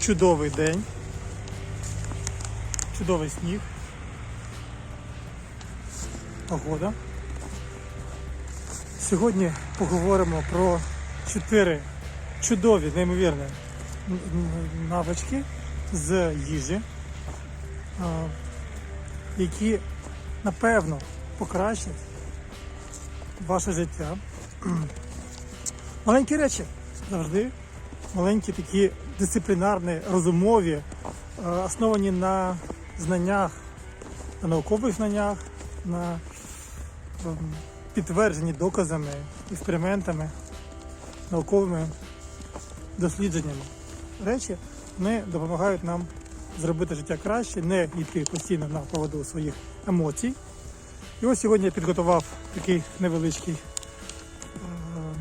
чудовий день. Чудовий сніг. Погода. Сьогодні поговоримо про чотири чудові, неймовірні навички з їжі, які напевно покращать ваше життя. Маленькі речі завжди. Маленькі такі дисциплінарні, розумові, е, основані на знаннях, на наукових знаннях, на ем, підтверджені доказами, експериментами, науковими дослідженнями. Речі вони допомагають нам зробити життя краще, не йти постійно на поводу своїх емоцій. І ось сьогодні я підготував такий невеличкий е,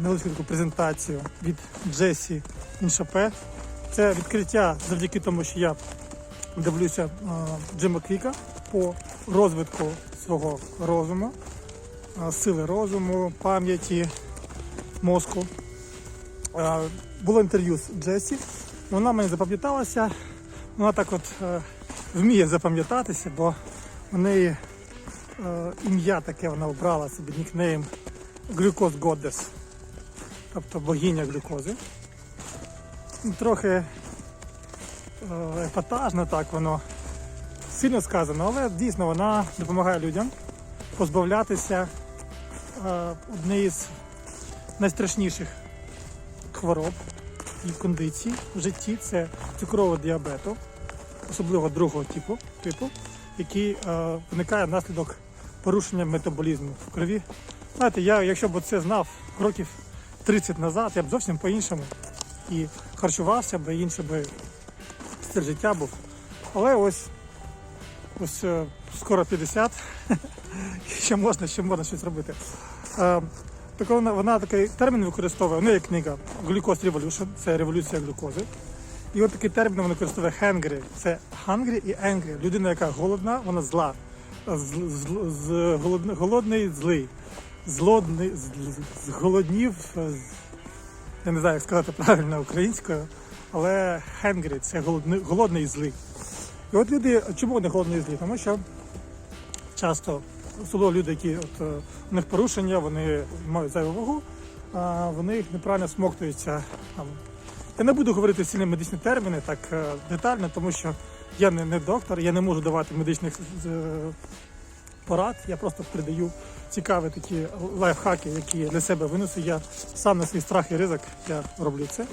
невеличку презентацію від Джесі Іншапе. Це відкриття завдяки тому, що я дивлюся е, Джима Квіка по розвитку свого розуму, е, сили розуму, пам'яті, мозку. Е, Було інтерв'ю з Джесі. Вона мені запам'яталася. Вона так от вміє запам'ятатися, бо у неї ім'я таке вона обрала собі нікнейм Глюкоз Goddess, тобто богиня глюкози. Трохи е, епатажно так воно сильно сказано, але дійсно вона допомагає людям позбавлятися е, однієї з найстрашніших хвороб і кондицій в житті це цукрового діабету, особливо другого типу, типу який е, виникає внаслідок порушення метаболізму в крові. Знаєте, я, якщо б це знав років 30 назад, я б зовсім по-іншому і харчувався б, і інший би стиль життя був. Але ось, ось е, скоро 50, ще можна, ще можна щось робити. Е, так вона, вона такий термін використовує, у неї є книга Glucose Revolution, це революція глюкози. І от такий термін вона використовує hangry. Це hungry і angry. Людина, яка голодна, вона зла. З, з, з, голодний, голодний злий. Злодний, з, з- зголоднів, е, з- я не знаю, як сказати правильно українською, але hangry це голодний, голодний і злий. І от люди, чому вони голодні і злі? Тому що часто, особливо люди, які от, е, у них порушення, вони мають зайву вагу, а вони їх неправильно смоктуються. Там. Я не буду говорити сильні медичні терміни так е, детально, тому що я не, не доктор, я не можу давати медичних е, порад. Я просто передаю цікаві такі лайфхаки, які для себе винесу. Я сам на свій страх і ризик я роблю це,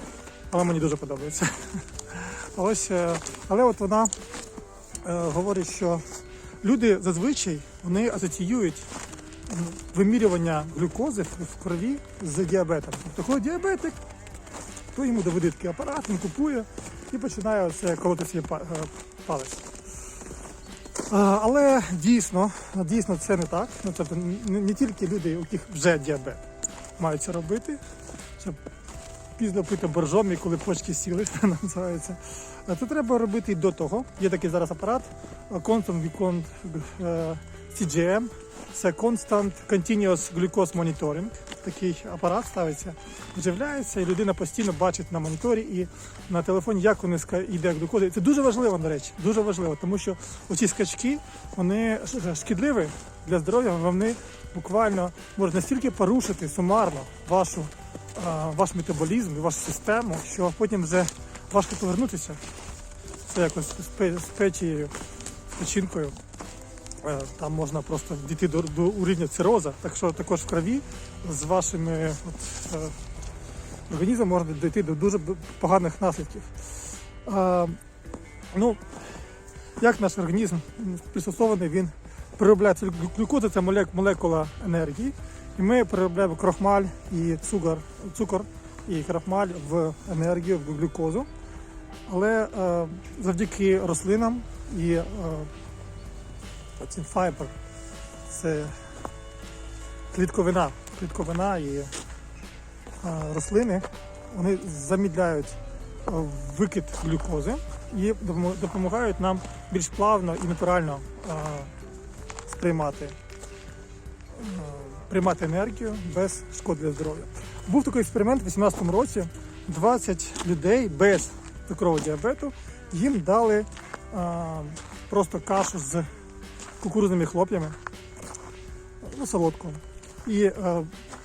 але мені дуже подобається. Ось, е, але от вона е, говорить, що люди зазвичай вони асоціюють вимірювання глюкози в крові з діабетом. Тобто, коли діабетик, то йому доведе такий апарат, він купує і починає це колоти свій е, палець. А, Але дійсно, дійсно це не так. Ну, тобто, не, тільки люди, у яких вже діабет, мають це робити, щоб пізно пити боржом і коли почки сіли, це називається. Це треба робити і до того. Є такий зараз апарат е, Constant е, CGM. Це Constant Continuous Glucose Monitoring. Такий апарат ставиться, вживляється, і людина постійно бачить на моніторі і на телефоні, як вони йде глюкоза. Це дуже важливо, до речі, дуже важливо, тому що оці скачки вони шкідливі для здоров'я, вони буквально можуть настільки порушити сумарно вашу, ваш метаболізм і вашу систему, що потім вже важко повернутися. Це якось з печією, з печінкою. Е, Там можна просто дійти до, до уровня цироза, так що також в крові з вашими от, е, організмом можна дійти до дуже поганих наслідків. Е, ну, як наш організм пристосований, він переробляє глюкоза, це молек- молекула енергії, і ми переробляємо крохмаль і цукор, цукор і крохмаль в енергію, в глюкозу. Але е, завдяки рослинам і е, Оці файбер це клітковина. Клітковина і рослини вони замідляють викид глюкози і допомагають нам більш плавно і натурально сприймати, приймати енергію без шкод для здоров'я. Був такий експеримент у 2018 році. 20 людей без цукрового діабету, їм дали а, просто кашу з кукурузними хлоп'ями, ну, солодку. І е,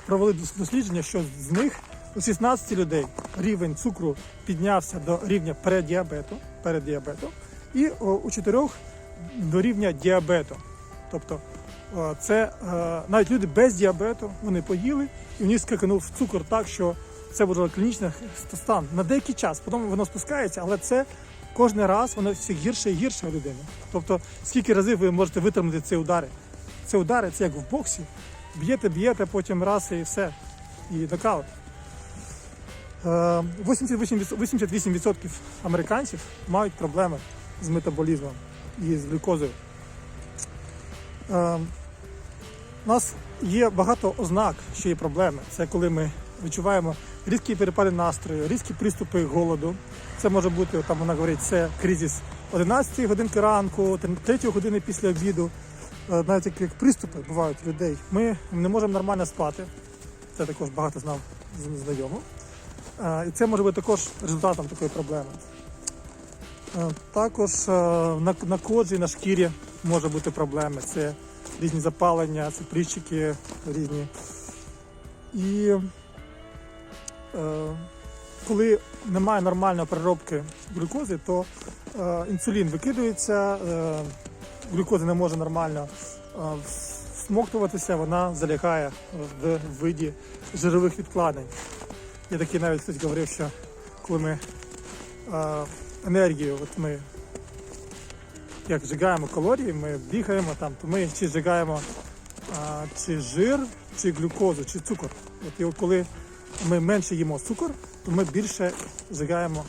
провели дос- дослідження, що з них у 16 людей рівень цукру піднявся до рівня переддіабету, переддіабету і о, у 4 до рівня діабету. Тобто е, це е, навіть люди без діабету, вони поїли, і в них скаканув цукор так, що це був клінічний стан на деякий час. Потім воно спускається, але це кожен раз воно все гірше і гірше у людини. Тобто, скільки разів ви можете витримати ці удари? Це удари, це як в боксі. Б'єте, б'єте, потім раз і все. І нокаут. Е, 88% 88% американців мають проблеми з метаболізмом і з глюкозою. Е, У нас є багато ознак, що є проблеми. Це коли ми відчуваємо різкі перепади настрою, різкі приступи голоду. Це може бути, там вона говорить, це кризис 11 годинки ранку, 3 години після обіду. Е, Навіть як, приступи бувають у людей. Ми не можемо нормально спати. Це також багато знав знайомо. Е, І це може бути також результатом такої проблеми. Е, Також на, коджі, на шкірі може бути проблеми. Це різні запалення, це прищики різні. І коли немає нормальної переробки глюкози, то е, інсулін викидується, е, глюкоза не може нормально е, всмоктуватися, вона залягає в виді жирових відкладень. Є такий навіть хтось говорив, що коли ми е, енергію, от ми як зжигаємо калорії, ми бігаємо там, то ми чи зжигаємо чи жир, чи глюкозу, чи цукор. От і коли ми менше їмо цукор, то ми більше зжигаємо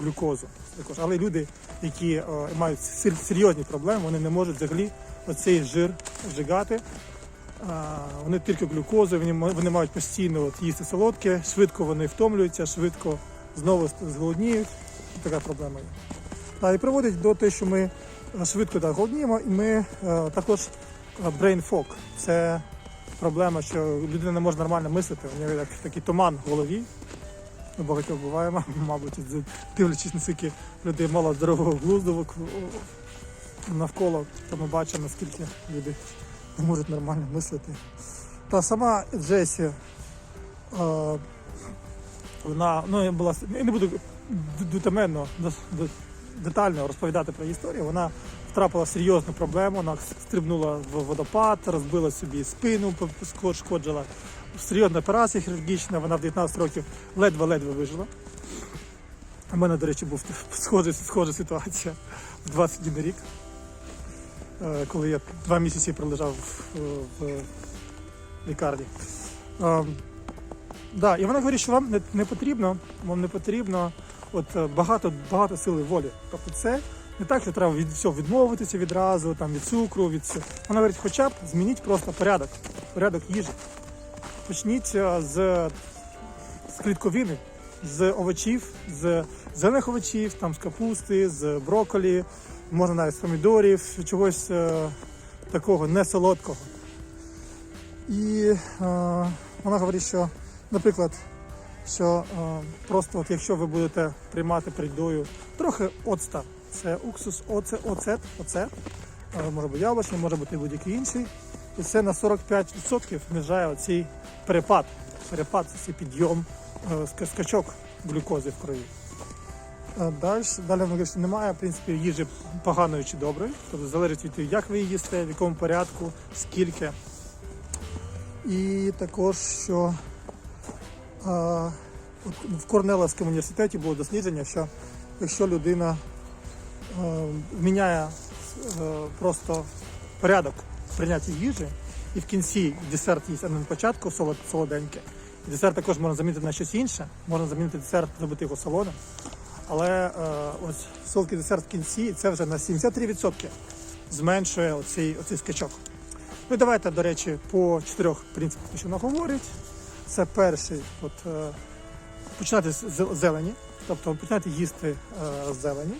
глюкозу. Також. Але люди, які е, мають серйозні проблеми, вони не можуть взагалі оцей жир зжигати. А, Вони тільки глюкозу, вони, вони мають постійно от, їсти солодке, швидко вони втомлюються, швидко знову зголодніють. Така проблема є. Та, і приводить до того, що ми е, швидко так голодніємо, і ми е, також е, brain fog. Це проблема, що людина не може нормально мислити. У нього як такий туман в голові. У багатьох буваємо, мабуть, дивлячись наскільки людей мало здорового глузду навколо, то ми бачимо, наскільки люди не можуть нормально мислити. Та сама Джесі, е, вона ну, я була я не буду дотеменно, до- до- детально розповідати про історію. Вона втрапила в серйозну проблему, вона стрибнула в водопад, розбила собі спину, шкоджила. Серйозна операція хірургічна, вона в 19 років ледве-ледве вижила. У мене, до речі, був схожа, схожа ситуація в 21 рік, е, коли я два місяці пролежав в, в лікарні. Ем, Да, і вона говорить, що вам не, не потрібно, вам не потрібно от е, багато, багато сили волі. Тобто це не так, що треба від всього відмовитися відразу, там від цукру, від всього. Вона говорить, хоча б змініть просто порядок, порядок їжі. Почніть е, з, з клітковини, з овочів, з зелених овочів, там з капусти, з брокколі, можна навіть з помідорів, чогось е, такого не солодкого. І е, вона говорить, що, наприклад, що е, просто от якщо ви будете приймати перед трохи оцта, це уксус, оце, оцет, оцет, е, може бути яблучний, може бути будь-який інший. І це на 45% знижає оцей перепад. Перепад це підйом, е, ска- скачок глюкози в крові. Далі, далі говорить, немає в принципі, їжі поганої чи доброї. Тобто залежить від того, як ви її їсте, в якому порядку, скільки. І також, що в Корнелевському університеті було дослідження, що якщо людина е, міняє е, просто порядок прийняття їжі, і в кінці десерт їсть, а не на початку солоденьке. І десерт також можна замінити на щось інше, можна замінити десерт, зробити його солоним. Але е, ось солодкий десерт в кінці це вже на 73% зменшує оцей, оцей скачок. Ну, давайте, до речі, по чотирьох принципах, що вона говорить. Це перший, от, е, починати з зелені, тобто починати їсти е, зелені.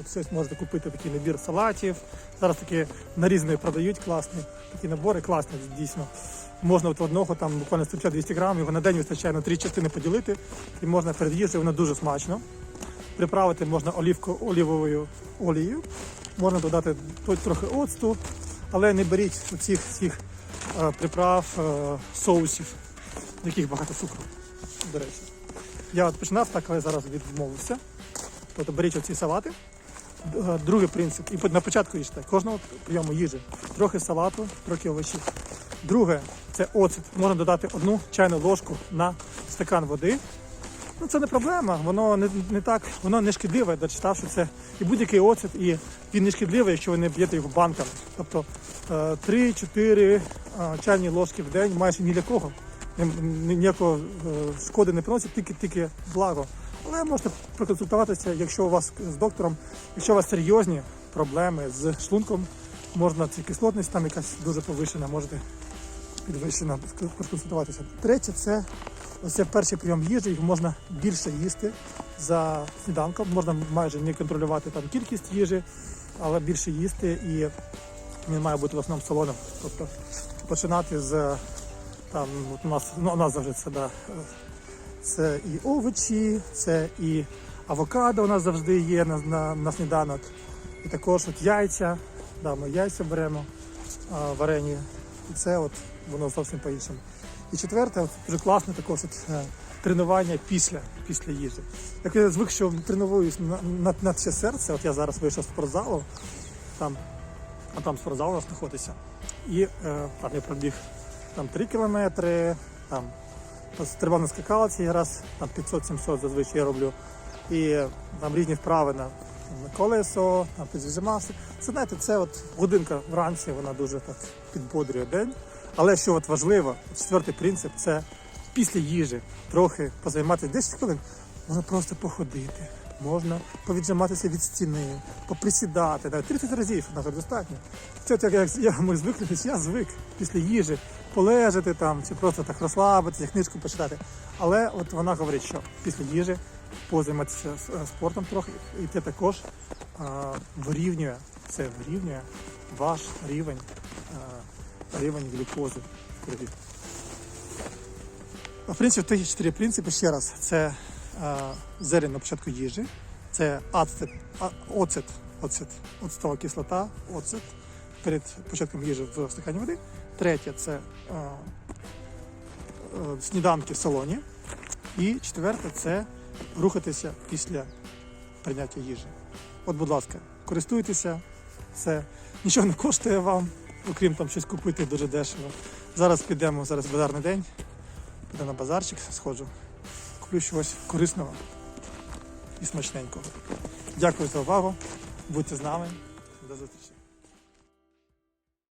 От щось можете купити такий набір салатів. Зараз такі нарізані продають класні, такі набори класні, дійсно. Можна от одного там буквально 150-200 грам, його на день вистачає на три частини поділити, і можна перед їжею, воно дуже смачно. Приправити можна олівко, олівовою олією, можна додати трохи оцту, але не беріть оцих всіх приправ, е, соусів, в яких багато цукру, до речі. Я от починав так, але зараз відмовився. Тобто беріть оці салати. Е, Другий принцип, і на початку їжте кожного прийому їжі. Трохи салату, трохи овочів. Друге це оцет. Можна додати одну чайну ложку на стакан води. Ну це не проблема, воно не, не так, воно не шкідливе, я дочитав, що це і будь-який оцет, і він не шкідливий, якщо ви не б'єте його банками. Тобто е, 3-4 е, чайні ложки в день майже ні для кого. Ні- ні- Ніякого е, шкоди не приносить, тільки, тільки благо. Але можете проконсультуватися, якщо у вас з доктором, якщо у вас серйозні проблеми з шлунком, можна ця кислотність там якась дуже повищена, можете підвищена проконсультуватися. Третє це ось це перший прийом їжі, його можна більше їсти за сніданком. Можна майже не контролювати там кількість їжі, але більше їсти і він має бути в основному солоним. Тобто починати з там от у нас ну, у нас завжди це да, це і овочі, це і авокадо у нас завжди є на, на, на сніданок. І також от яйця. Да, ми яйця беремо а, варені. І це от воно зовсім по-іншому. І четверте, от, дуже класне також от, е, тренування після, після їжі. Як я звик, що тренуюсь на, на, на це серце, от я зараз вийшов з спортзалу, там, а там спортзал знаходиться. І е, там я пробіг там 3 кілометри, там стрибав на скакалці раз, там 500-700 зазвичай я роблю. І там різні вправи на, колесо, там піджимався. Це знаєте, це от годинка вранці, вона дуже так підбодрює день. Але що от важливо, четвертий принцип це після їжі трохи позайматися 10 хвилин. Можна просто походити, можна повіджиматися від стіни, поприсідати, навіть 30 разів навіть достатньо. Це от як, я, ми звикли, я звик після їжі полежати там чи просто так розслабитися, книжку почитати. Але от вона говорить, що після їжі позайматися спортом трохи, і це також а, вирівнює, це вирівнює ваш рівень, а, рівень глюкози в крові. В принципі, такі чотири принципи ще раз: це зелень на початку їжі, це ацет, оцет, оцет, оцетова кислота, оцет перед початком їжі в стакані води. Третє це е, е, сніданки в салоні. І четверте це рухатися після прийняття їжі. От, будь ласка, користуйтеся, це нічого не коштує вам, окрім там щось купити дуже дешево. Зараз підемо, зараз базарний день. Піду на базарчик, сходжу, куплю щось корисного і смачненького. Дякую за увагу. Будьте з нами. До зустрічі.